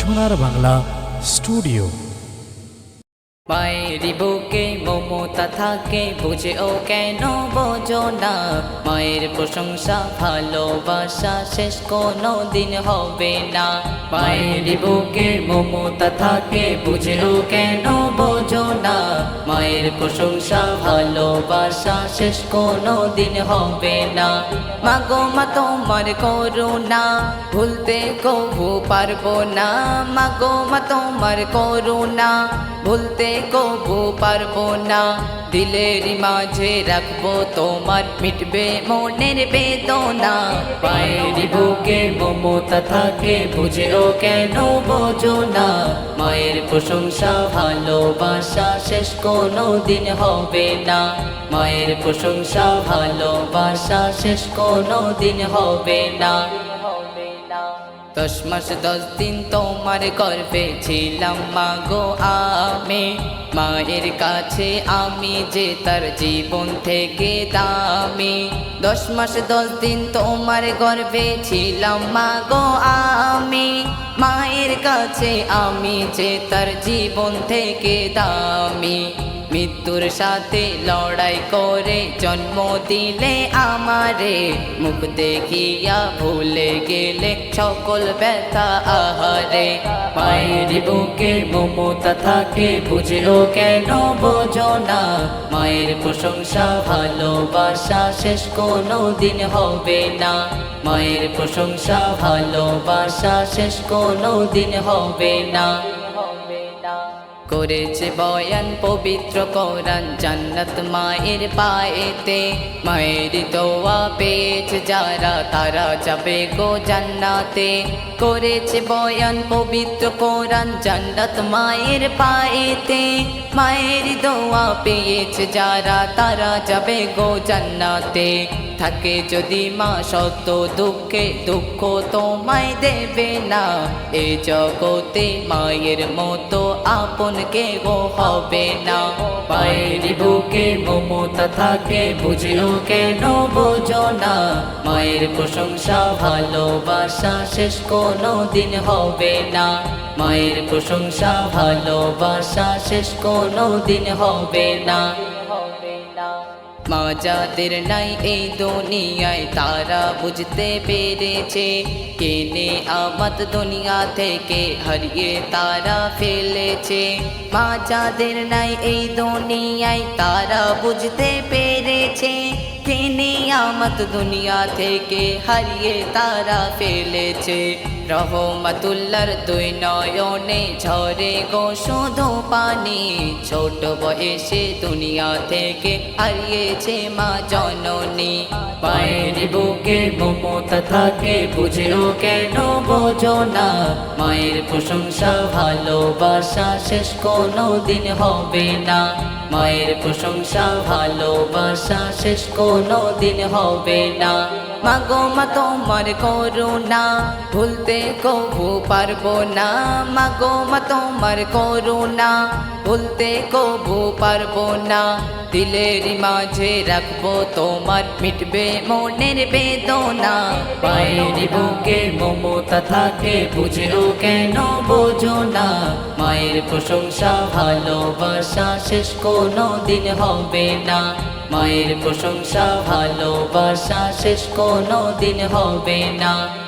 সোনার বাংলা স্টুডিও। মায়ের বুকে মমতা থাকে বুঝে ও কেন বোঝো না। মায়ের প্রশংসা, ভালোবাসা শেষ কোনো দিন হবে না। মায়ের বুকে মমতা থাকে বুঝে ও কেন মায়ের প্রশংসা, ভালোবাসা শেষ কোনো দিন হবে না। মাগো মা, তোমার করুণা ভুলতে কবু পারব না। মাগো মা, তোমার করুণা ভুলতে কবু পারব না। দিলের মাঝে রাখব তোমার, মিটবে মনের বেদনা। পায়ের বুকে মমতা থাকে, বুঝেও কেন বোঝো না। মায়ের প্রশংসা, ভালোবাসা শেষ কোনো দিন হবে না। মায়ের প্রশংসা, ভালোবাসা শেষ কোনো দিন হবে না। দশ মাস, দশ দিন তোমার গর্বে ছিলাম, মা গো আমি। মায়ের কাছে আমি যে তার জীবন থেকে দামি। দশ মাস, দশ দিন তোমার গর্বে ছিলাম, মা গো আমি। মায়ের কাছে আমি যে তার জীবন থেকে দামি। মৃত্যুর সাথে লড়াই করে জন্ম দিলে আমারে মুখ দেখিয়া ভুলে গেলে সকল ব্যথা আহারে। মায়ের বুকে মমতা থাকে বুঝেও কেন বোঝো না। মায়ের প্রশংসা, ভালোবাসা শেষ কোনো দিন হবে না। মায়ের প্রশংসা, ভালোবাসা শেষ কোনো দিন হবে না। করেছে বয়ান, পবিত্র কোরআন জান্নাত মায়ের পায়েতে। মায়ের দোয়া পেয়েছে যারা, তারা যাবে গো জান্নাতে। করেছে বয়ান, পবিত্র কোরআন জান্নাত মায়ের পায়েতে। মায়ের দোয়া পেয়েছে যারা, তারা যাবে গো জান্নাতে। থাকে যদি মা সত্য দুঃখে দুঃখ তোমায় দেবে না, এ জগতে মায়ের মতো আপন কে গো হবে না। মায়ের বুকে মমতা থাকে, বুঝেও কেন বোঝো না। মায়ের প্রশংসা, ভালোবাসা শেষ কোনো দিন হবে না। মায়ের প্রশংসা, ভালোবাসা শেষ কোনো দিন হবে না। মা যাদের নাই এই দুনিয়ায়, তারা বুঝতে পেরেছে কেনে আমাদ দুনিয়া থেকে হারিয়ে তারা ফেলেছে। মা যাদের নাই এই দুনিয়ায়, তারা বুঝতে পেরেছে কেনে আমাদ দুনিয়া থেকে হারিয়ে তারা ফেলেছে। রহমাতুল্লার দুই নয়নে ঝরে গো শুধু পানি। ছোট বয়সে দুনিয়া থেকে হারিয়েছে মা জননী। পায়ের বুকে মমতা থাকে, বুঝেও কেন বোঝো না। মায়ের প্রশংসা, ভালোবাসা শেষ কোনো দিন হবে না। মায়ের প্রশংসা, ভালোবাসা শেষ কোনো দিন হবে না। মাগো মা তোমার করুণা ভুলতে কবু পারব না। মাগো মা তোমার করুণা ভুলতে কবু পারব না। দিলের মাঝে রাখব তোমার, মিটবে মনের বেদনা। পায়ের বুকে মমতা থাকে, বুঝেও কেন বোঝো না। মায়ের প্রশংসা, ভালোবাসা শেষ কোনো দিন হবে না। মায়ের প্রশংসা, ভালোবাসা শেষ কোনো দিন হবে না।